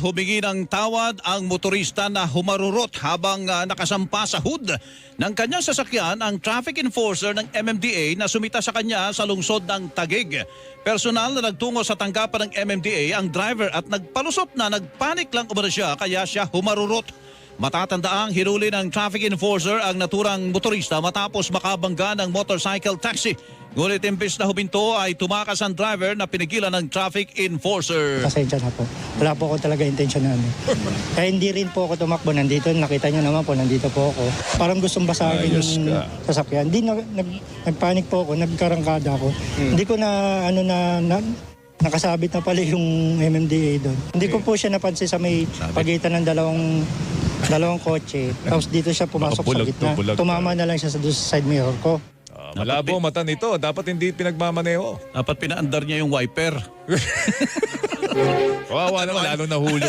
humingi ng tawad ang motorista na humarurot habang ah, nakasampa sa hood ng kanyang sasakyan ang traffic enforcer ng MMDA na sumita sa kanya sa lungsod ng Tagig. Personal na nagtungo sa tanggapan ng MMDA ang driver at nagpalusot na nagpanik lang umano siya kaya siya humarurot. Matatandaang hinuli ng traffic enforcer ang naturang motorista matapos makabangga ng motorcycle taxi. Ngunit imbes na huminto ay tumakas ang driver na pinigilan ng traffic enforcer. Pasensya na po. Wala po ako talaga intention na ano. Kaya hindi rin po ako tumakbo. Nandito, nakita niyo naman po, nandito po ako. Parang gustong basahin Ayos yung ka. sasakyan. Hindi, nag, nag, nagpanik po ako, nagkarangkada ako. Hindi ko na, ano na, na nakasabit na pala yung MMDA doon. Hindi ko po siya napansin sa may pagitan ng dalawang dalawang kotse. Tapos dito siya pumasok sa Bulag to, gitna. Tumama na lang siya sa, doon sa side mirror ko. Ah, malabo mata nito. Dapat hindi pinagmamaneho. Dapat pinaandar niya yung wiper. Kawawa naman, lalo nahuli